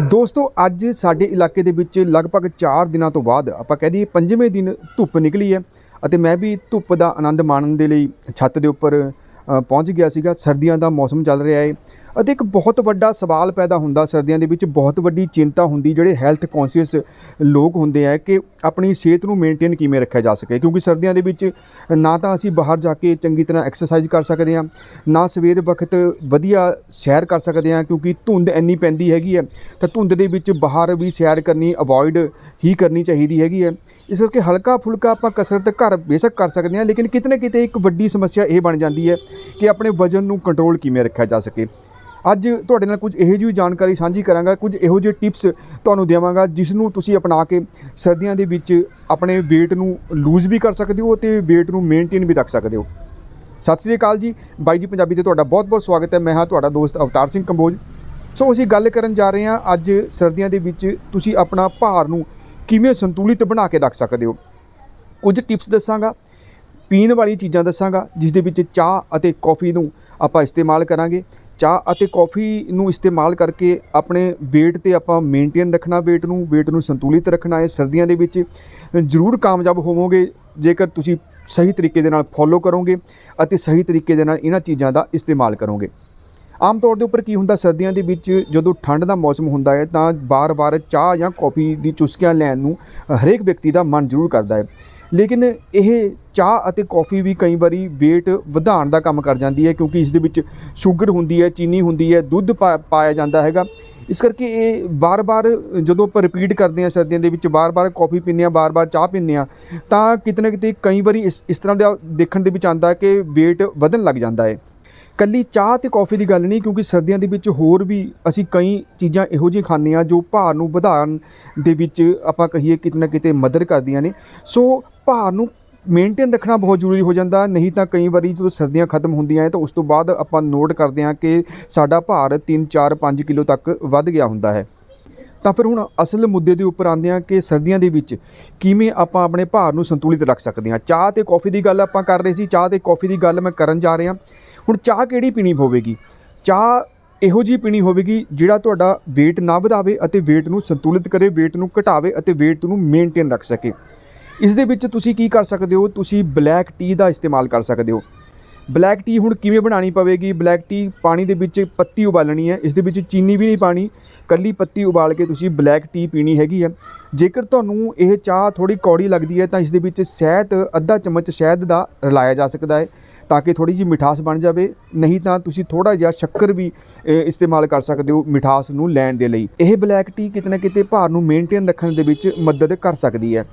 ਦੋਸਤੋ, ਅੱਜ ਸਾਡੇ ਇਲਾਕੇ ਦੇ ਵਿੱਚ ਲਗਭਗ 4 ਦਿਨਾਂ ਤੋਂ ਬਾਅਦ ਆਪਾਂ ਕਹਿ ਦਈਏ ਪੰਜਵੇਂ ਦਿਨ ਧੁੱਪ ਨਿਕਲੀ ਹੈ ਅਤੇ ਮੈਂ ਵੀ ਧੁੱਪ ਦਾ ਆਨੰਦ ਮਾਣਨ ਦੇ ਲਈ ਛੱਤ ਦੇ ਉੱਪਰ ਪਹੁੰਚ ਗਿਆ ਸੀਗਾ। ਸਰਦੀਆਂ ਦਾ ਮੌਸਮ ਚੱਲ ਰਿਹਾ ਹੈ ਅਤੇ ਇੱਕ ਬਹੁਤ ਵੱਡਾ ਸਵਾਲ ਪੈਦਾ ਹੁੰਦਾ ਸਰਦੀਆਂ ਦੇ ਵਿੱਚ। ਬਹੁਤ ਵੱਡੀ ਚਿੰਤਾ ਹੁੰਦੀ ਜਿਹੜੇ ਹੈਲਥ ਕੌਨਸ਼ੀਅਸ ਲੋਕ ਹੁੰਦੇ ਆ ਕਿ ਆਪਣੀ ਸਿਹਤ ਨੂੰ ਮੇਨਟੇਨ ਕਿਵੇਂ ਰੱਖਿਆ ਜਾ ਸਕੇ। ਕਿਉਂਕਿ ਸਰਦੀਆਂ ਦੇ ਵਿੱਚ ਨਾ ਤਾਂ ਅਸੀਂ ਬਾਹਰ ਜਾ ਕੇ ਚੰਗੀ ਤਰ੍ਹਾਂ ਐਕਸਰਸਾਈਜ਼ ਕਰ ਸਕਦੇ ਹਾਂ, ਨਾ ਸਵੇਰ ਵਕਤ ਵਧੀਆ ਸੈਰ ਕਰ ਸਕਦੇ ਹਾਂ, ਕਿਉਂਕਿ ਧੁੰਦ ਇੰਨੀ ਪੈਂਦੀ ਹੈਗੀ ਹੈ, ਤਾਂ ਧੁੰਦ ਦੇ ਵਿੱਚ ਬਾਹਰ ਵੀ ਸੈਰ ਕਰਨੀ ਅਵੋਇਡ ਹੀ ਕਰਨੀ ਚਾਹੀਦੀ ਹੈਗੀ ਹੈ। ਇਸ ਕਰਕੇ ਹਲਕਾ ਫੁਲਕਾ ਆਪਾਂ ਕਸਰਤ ਘਰ ਬੇਸ਼ੱਕ ਕਰ ਸਕਦੇ ਹਾਂ, ਲੇਕਿਨ ਕਿਤੇ ਨਾ ਕਿਤੇ ਇੱਕ ਵੱਡੀ ਸਮੱਸਿਆ ਇਹ ਬਣ ਜਾਂਦੀ ਹੈ ਕਿ ਆਪਣੇ ਵਜ਼ਨ ਨੂੰ ਕੰਟਰੋਲ ਕਿਵੇਂ ਰੱਖਿਆ ਜਾ ਸਕੇ। ਅੱਜ ਤੁਹਾਡੇ ਨਾਲ ਕੁਝ ਇਹੋ ਜਿਹੀ ਜਾਣਕਾਰੀ ਸਾਂਝੀ ਕਰਾਂਗਾ, ਕੁਝ ਇਹੋ ਜਿਹੇ ਟਿਪਸ ਤੁਹਾਨੂੰ ਦੇਵਾਂਗਾ, ਜਿਸ ਨੂੰ ਤੁਸੀਂ ਅਪਣਾ ਕੇ ਸਰਦੀਆਂ ਦੇ ਵਿੱਚ ਆਪਣੇ weight ਨੂੰ ਲੂਜ਼ ਵੀ ਕਰ ਸਕਦੇ ਹੋ ਤੇ weight ਨੂੰ ਮੇਨਟੇਨ ਵੀ ਰੱਖ ਸਕਦੇ ਹੋ। ਸਤਿ ਸ੍ਰੀ ਅਕਾਲ ਜੀ, ਬਾਈ ਜੀ ਪੰਜਾਬੀ ਤੇ ਤੁਹਾਡਾ ਬਹੁਤ-ਬਹੁਤ ਸਵਾਗਤ ਹੈ। ਮੈਂ ਹਾਂ ਤੁਹਾਡਾ ਦੋਸਤ ਅਵਤਾਰ ਸਿੰਘ ਕੰਬੋਜ। ਸੋ ਅਸੀਂ ਗੱਲ ਕਰਨ ਜਾ ਰਹੇ ਹਾਂ ਅੱਜ ਸਰਦੀਆਂ ਦੇ ਵਿੱਚ ਤੁਸੀਂ ਆਪਣਾ ਭਾਰ ਨੂੰ ਕਿਵੇਂ ਸੰਤੁਲਿਤ ਬਣਾ ਕੇ ਰੱਖ ਸਕਦੇ ਹੋ? ਕੁਝ ਟਿਪਸ ਦੱਸਾਂਗਾ, ਪੀਣ ਵਾਲੀ ਚੀਜ਼ਾਂ ਦੱਸਾਂਗਾ, ਜਿਸ ਦੇ ਵਿੱਚ ਚਾਹ ਅਤੇ ਕੌਫੀ ਨੂੰ ਆਪਾਂ ਇਸਤੇਮਾਲ ਕਰਾਂਗੇ। ਚਾਹ ਅਤੇ ਕੌਫੀ ਨੂੰ ਇਸਤੇਮਾਲ ਕਰਕੇ ਆਪਣੇ weight ਤੇ ਆਪਾਂ ਮੇਨਟੇਨ ਰੱਖਣਾ, weight ਨੂੰ weight ਨੂੰ ਸੰਤੁਲਿਤ ਰੱਖਣਾ ਹੈ ਸਰਦੀਆਂ ਦੇ ਵਿੱਚ। ਜ਼ਰੂਰ ਕਾਮਯਾਬ ਹੋਵੋਗੇ, ਜੇਕਰ ਤੁਸੀਂ ਸਹੀ ਤਰੀਕੇ ਦੇ ਨਾਲ ਫੋਲੋ ਕਰੋਗੇ ਅਤੇ ਸਹੀ ਤਰੀਕੇ ਦੇ ਨਾਲ ਇਹਨਾਂ ਚੀਜ਼ਾਂ ਦਾ ਇਸਤੇਮਾਲ ਕਰੋਗੇ। ਆਮ ਤੌਰ ਦੇ ਉੱਪਰ ਕੀ ਹੁੰਦਾ, ਸਰਦੀਆਂ ਦੇ ਵਿੱਚ ਜਦੋਂ ਠੰਡ ਦਾ ਮੌਸਮ ਹੁੰਦਾ ਹੈ, ਤਾਂ ਬਾਰ-ਬਾਰ ਚਾਹ ਜਾਂ ਕੌਫੀ ਦੀ ਚੁਸਕੀਆਂ ਲੈਣ ਨੂੰ ਹਰੇਕ ਵਿਅਕਤੀ ਦਾ ਮਨ ਜ਼ਰੂਰ ਕਰਦਾ ਹੈ। ਲੇਕਿਨ ਇਹ ਚਾਹ ਅਤੇ ਕੌਫੀ ਵੀ ਕਈ ਵਾਰੀ weight ਵਧਾਉਣ ਦਾ ਕੰਮ ਕਰ ਜਾਂਦੀ ਹੈ, ਕਿਉਂਕਿ ਇਸ ਦੇ ਵਿੱਚ ਸ਼ੂਗਰ ਹੁੰਦੀ ਹੈ, ਚੀਨੀ ਹੁੰਦੀ ਹੈ, ਦੁੱਧ ਪਾ- ਪਾਇਆ ਜਾਂਦਾ ਹੈਗਾ। ਇਸ ਕਰਕੇ ਇਹ ਬਾਰ-ਬਾਰ ਜਦੋਂ ਆਪਾਂ ਰਿਪੀਟ ਕਰਦੇ ਹਾਂ ਸਰਦੀਆਂ ਦੇ ਵਿੱਚ ਬਾਰ-ਬਾਰ ਕੌਫੀ ਪੀਂਦੇ ਹਾਂ ਬਾਰ-ਬਾਰ ਚਾਹ ਪੀਂਦੇ ਹਾਂ, ਤਾਂ ਕਿਤੇ ਨਾ ਕਿਤੇ ਕਈ ਵਾਰੀ ਇਸ ਇਸ ਤਰ੍ਹਾਂ ਦਾ ਦੇਖਣ ਦੇ ਵਿੱਚ ਆਉਂਦਾ ਕਿ weight ਵਧਣ ਲੱਗ ਜਾਂਦਾ ਹੈ। ਕੱਲੀ ਚਾਹ ਤੇ ਕੌਫੀ ਦੀ ਗੱਲ ਨਹੀਂ, ਕਿਉਂਕਿ ਸਰਦੀਆਂ ਦੇ ਵਿੱਚ ਹੋਰ ਵੀ ਅਸੀਂ ਕਈ ਚੀਜ਼ਾਂ ਇਹੋ ਜਿਹੀਆਂ ਖਾਂਦੇ ਹਾਂ ਜੋ ਭਾਰ ਨੂੰ ਵਧਾਉਣ ਦੇ ਵਿੱਚ ਆਪਾਂ ਕਹੀਏ ਕਿਤੇ ਨਾ ਕਿਤੇ ਮਦਦ ਕਰਦੀਆਂ ਨੇ। ਸੋ ਭਾਰ ਨੂੰ ਮੇਨਟੇਨ ਰੱਖਣਾ ਬਹੁਤ ਜ਼ਰੂਰੀ ਹੋ ਜਾਂਦਾ, ਨਹੀਂ ਤਾਂ ਕਈ ਵਾਰੀ ਜਦੋਂ ਸਰਦੀਆਂ ਖਤਮ ਹੁੰਦੀਆਂ ਹੈ ਤਾਂ ਉਸ ਤੋਂ ਬਾਅਦ ਆਪਾਂ ਨੋਟ ਕਰਦੇ ਹਾਂ ਕਿ ਸਾਡਾ ਭਾਰ 3 4 5 ਕਿਲੋ ਤੱਕ ਵੱਧ ਗਿਆ ਹੁੰਦਾ ਹੈ। ਤਾਂ ਫਿਰ ਹੁਣ ਅਸਲ ਮੁੱਦੇ ਦੇ ਉੱਪਰ ਆਉਂਦੇ ਹਾਂ ਕਿ ਸਰਦੀਆਂ ਦੇ ਵਿੱਚ ਕਿਵੇਂ ਆਪਾਂ ਆਪਣੇ ਭਾਰ ਨੂੰ ਸੰਤੁਲਿਤ ਰੱਖ ਸਕਦੇ ਹਾਂ। ਚਾਹ ਤੇ ਕੌਫੀ ਦੀ ਗੱਲ ਆਪਾਂ ਕਰ ਰਹੇ ਸੀ, ਚਾਹ ਤੇ ਕੌਫੀ ਦੀ ਗੱਲ ਮੈਂ ਕਰਨ ਜਾ ਰਿਹਾ। ਹੁਣ ਚਾਹ ਕਿਹੜੀ ਪੀਣੀ ਹੋਵੇਗੀ? ਚਾਹ ਇਹੋ ਜਿਹੀ ਪੀਣੀ ਹੋਵੇਗੀ ਜਿਹੜਾ ਤੁਹਾਡਾ weight ਨਾ ਵਧਾਵੇ ਅਤੇ weight ਨੂੰ ਸੰਤੁਲਿਤ ਕਰੇ, weight ਨੂੰ ਘਟਾਵੇ ਅਤੇ weight ਨੂੰ ਮੇਨਟੇਨ ਰੱਖ ਸਕੇ। ਇਸ ਦੇ ਵਿੱਚ ਤੁਸੀਂ ਕੀ ਕਰ ਸਕਦੇ ਹੋ? ਤੁਸੀਂ ਬਲੈਕ ਟੀ ਦਾ ਇਸਤੇਮਾਲ ਕਰ ਸਕਦੇ ਹੋ। ਬਲੈਕ ਟੀ ਹੁਣ ਕਿਵੇਂ ਬਣਾਉਣੀ ਪਵੇਗੀ? ਬਲੈਕ ਟੀ ਪਾਣੀ ਦੇ ਵਿੱਚ ਪੱਤੀ ਉਬਾਲਣੀ ਹੈ। ਇਸ ਦੇ ਵਿੱਚ ਚੀਨੀ ਵੀ ਨਹੀਂ ਪਾਣੀ। ਕੱਲੀ ਪੱਤੀ ਉਬਾਲ ਕੇ ਤੁਸੀਂ ਬਲੈਕ ਟੀ ਪੀਣੀ ਹੈਗੀ ਹੈ। ਜੇਕਰ ਤੁਹਾਨੂੰ ਇਹ ਚਾਹ ਥੋੜੀ ਕੌੜੀ ਲੱਗਦੀ ਹੈ ਤਾਂ ਇਸ ਦੇ ਵਿੱਚ ਸ਼ਹਿਦ ਅੱਧਾ ਚਮਚ ਸ਼ਹਿਦ ਦਾ ਰਲਾਇਆ ਜਾ ਸਕਦਾ ਹੈ। ਤਾਂ ਕਿ ਥੋੜੀ ਜਿਹੀ ਮਿਠਾਸ ਬਣ ਜਾਵੇ। ਨਹੀਂ ਤਾਂ ਤੁਸੀਂ ਥੋੜਾ ਜਿਹਾ ਸ਼ੱਕਰ ਵੀ ਇਸਤੇਮਾਲ ਕਰ ਸਕਦੇ ਹੋ ਮਿਠਾਸ ਨੂੰ ਲੈਣ ਦੇ ਲਈ। ਇਹ ਬਲੈਕ ਟੀ ਕਿਤੇ ਨਾ ਕਿਤੇ ਭਾਰ ਨੂੰ ਮੇਨਟੇਨ ਰੱਖਣ ਦੇ ਵਿੱਚ ਮਦਦ ਕਰ ਸਕਦੀ ਹੈ।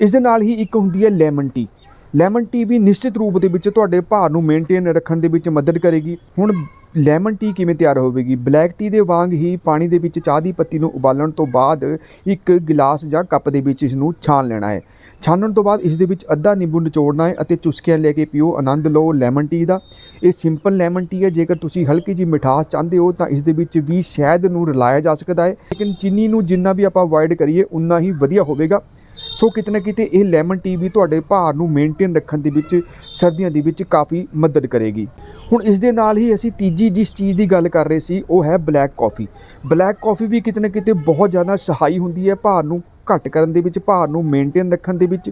ਇਸ ਦੇ ਨਾਲ ਹੀ ਇੱਕ ਹੁੰਦੀ ਹੈ ਲੈਮਨ ਟੀ ਲੈਮਨ ਟੀ ਵੀ ਨਿਸ਼ਚਿਤ ਰੂਪ ਦੇ ਵਿੱਚ ਤੁਹਾਡੇ ਭਾਰ ਨੂੰ ਮੇਨਟੇਨ ਰੱਖਣ ਦੇ ਵਿੱਚ ਮਦਦ ਕਰੇਗੀ। ਹੁਣ ਲੈਮਨ ਟੀ ਕਿਵੇਂ ਤਿਆਰ ਹੋਵੇਗੀ? ਬਲੈਕ ਟੀ ਦੇ ਵਾਂਗ ਹੀ ਪਾਣੀ ਦੇ ਵਿੱਚ ਚਾਹ ਦੀ ਪੱਤੀ ਨੂੰ ਉਬਾਲਣ ਤੋਂ ਬਾਅਦ ਇੱਕ ਗਿਲਾਸ ਜਾਂ ਕੱਪ ਦੇ ਵਿੱਚ ਇਸ ਨੂੰ ਛਾਣ ਲੈਣਾ ਹੈ। ਛਾਣਨ ਤੋਂ ਬਾਅਦ ਇਸ ਦੇ ਵਿੱਚ ਅੱਧਾ ਨਿੰਬੂ ਨਿਚੋੜਨਾ ਹੈ ਅਤੇ ਚੁਸਕੀਆਂ ਲੈ ਕੇ ਪੀਓ, ਆਨੰਦ ਲਓ, ਲੈਮਨ ਟੀ ਦਾ। ਇਹ ਸਿੰਪਲ ਲੈਮਨ ਟੀ ਹੈ, ਜੇਕਰ ਤੁਸੀਂ ਹਲਕੀ ਜਿਹੀ ਮਿਠਾਸ ਚਾਹੁੰਦੇ ਹੋ, ਤਾਂ ਇਸ ਦੇ ਵਿੱਚ ਵੀ ਸ਼ਹਿਦ ਨੂੰ ਰਲਾਇਆ ਜਾ ਸਕਦਾ ਹੈ। ਲੇਕਿਨ ਚੀਨੀ ਨੂੰ ਜਿੰਨਾ ਵੀ ਆਪਾਂ ਅਵੋਇਡ ਕਰੀਏ, ਉਨਾ ਹੀ ਵਧੀਆ ਹੋਵੇਗਾ। ਸੋ ਕਿਤੇ ਨਾ ਕਿਤੇ ਇਹ ਲੈਮਨ ਟੀ ਵੀ ਤੁਹਾਡੇ ਭਾਰ ਨੂੰ ਮੇਨਟੇਨ ਰੱਖਣ ਦੇ ਵਿੱਚ, ਸਰਦੀਆਂ ਦੇ ਵਿੱਚ ਕਾਫੀ ਮਦਦ ਕਰੇਗੀ। ਹੁਣ ਇਸ ਦੇ ਨਾਲ ਹੀ ਅਸੀਂ ਤੀਜੀ ਜਿਸ ਚੀਜ਼ ਦੀ ਗੱਲ ਕਰ ਰਹੇ ਸੀ, ਉਹ ਹੈ ਬਲੈਕ ਕਾਫੀ ਬਲੈਕ ਕਾਫੀ ਵੀ ਕਿਤੇ ਨਾ ਕਿਤੇ ਬਹੁਤ ਜ਼ਿਆਦਾ ਸਹਾਈ ਹੁੰਦੀ ਹੈ ਭਾਰ ਨੂੰ ਘੱਟ ਕਰਨ ਦੇ ਵਿੱਚ, ਭਾਰ ਨੂੰ ਮੇਨਟੇਨ ਰੱਖਣ ਦੇ ਵਿੱਚ।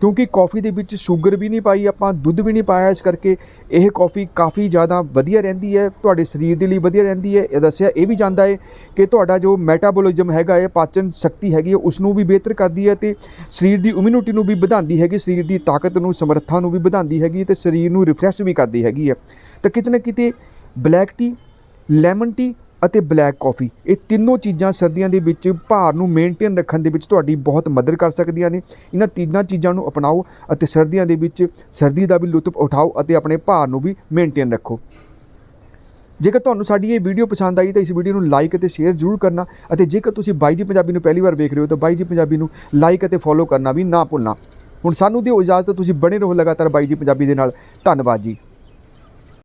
ਕਿਉਂਕਿ ਕਾਫੀ ਦੇ ਵਿੱਚ ਸ਼ੂਗਰ ਵੀ ਨਹੀਂ ਪਾਈ, ਆਪਾਂ ਦੁੱਧ ਵੀ ਨਹੀਂ ਪਾਇਆ, ਇਸ ਕਰਕੇ ਇਹ ਕਾਫੀ ਕਾਫੀ ਜ਼ਿਆਦਾ ਵਧੀਆ ਰਹਿੰਦੀ ਹੈ, ਤੁਹਾਡੇ ਸਰੀਰ ਦੇ ਲਈ ਵਧੀਆ ਰਹਿੰਦੀ ਹੈ। ਇਹ ਦੱਸਿਆ, ਇਹ ਵੀ ਜਾਂਦਾ ਹੈ ਕਿ ਤੁਹਾਡਾ ਜੋ ਮੈਟਾਬੋਲਿਜ਼ਮ ਹੈਗਾ ਹੈ, ਪਾਚਨ ਸ਼ਕਤੀ ਹੈਗੀ ਹੈ ਉਸ ਨੂੰ ਵੀ ਬਿਹਤਰ ਕਰਦੀ ਹੈ ਤੇ ਸਰੀਰ ਦੀ ਇਮਿਊਨਿਟੀ ਨੂੰ ਵੀ ਵਧਾਉਂਦੀ ਹੈਗੀ, ਸਰੀਰ ਦੀ ਤਾਕਤ ਨੂੰ, ਸਮਰੱਥਾ ਨੂੰ ਵੀ ਵਧਾਉਂਦੀ ਹੈਗੀ ਤੇ ਸਰੀਰ ਨੂੰ ਰਿਫਰੈਸ਼ ਵੀ ਕਰਦੀ ਹੈਗੀ ਹੈ। ਤਾਂ ਕਿਤੇ ਨਾ ਕਿਤੇ ਬਲੈਕ ਟੀ ਲੈਮਨ ਟੀ ਅਤੇ ਬਲੈਕ ਕਾਫੀ। ਇਹ ਤਿੰਨੋਂ ਚੀਜ਼ਾਂ ਸਰਦੀਆਂ ਦੇ ਵਿੱਚ ਭਾਰ ਨੂੰ ਮੇਨਟੇਨ ਰੱਖਣ ਦੇ ਵਿੱਚ ਤੁਹਾਡੀ ਬਹੁਤ ਮਦਦ ਕਰ ਸਕਦੀਆਂ ਨੇ। ਇਹਨਾਂ ਤਿੰਨਾਂ ਚੀਜ਼ਾਂ ਨੂੰ ਅਪਣਾਓ ਅਤੇ ਸਰਦੀਆਂ ਦੇ ਵਿੱਚ ਸਰਦੀ ਦਾ ਵੀ ਲੁਤਫ ਉਠਾਓ ਅਤੇ ਆਪਣੇ ਭਾਰ ਨੂੰ ਵੀ ਮੇਨਟੇਨ ਰੱਖੋ। ਜੇਕਰ ਤੁਹਾਨੂੰ ਸਾਡੀ ਇਹ ਵੀਡੀਓ ਪਸੰਦ ਆਈ ਤਾਂ ਇਸ ਵੀਡੀਓ ਨੂੰ ਲਾਈਕ ਅਤੇ ਸ਼ੇਅਰ ਜ਼ਰੂਰ ਕਰਨਾ ਅਤੇ ਜੇਕਰ ਤੁਸੀਂ ਬਾਈ ਜੀ ਪੰਜਾਬੀ ਨੂੰ ਪਹਿਲੀ ਵਾਰ ਵੇਖ ਰਹੇ ਹੋ ਤਾਂ ਬਾਈ ਜੀ ਪੰਜਾਬੀ ਨੂੰ ਲਾਈਕ ਅਤੇ ਫੋਲੋ ਕਰਨਾ ਵੀ ਨਾ ਭੁੱਲਣਾ। ਹੁਣ ਸਾਨੂੰ ਦਿਓ ਇਜਾਜ਼ਤ, ਤੁਸੀਂ ਬਣੇ ਰਹੋ ਲਗਾਤਾਰ ਬਾਈ ਜੀ ਪੰਜਾਬੀ ਦੇ ਨਾਲ। ਧੰਨਵਾਦ ਜੀ।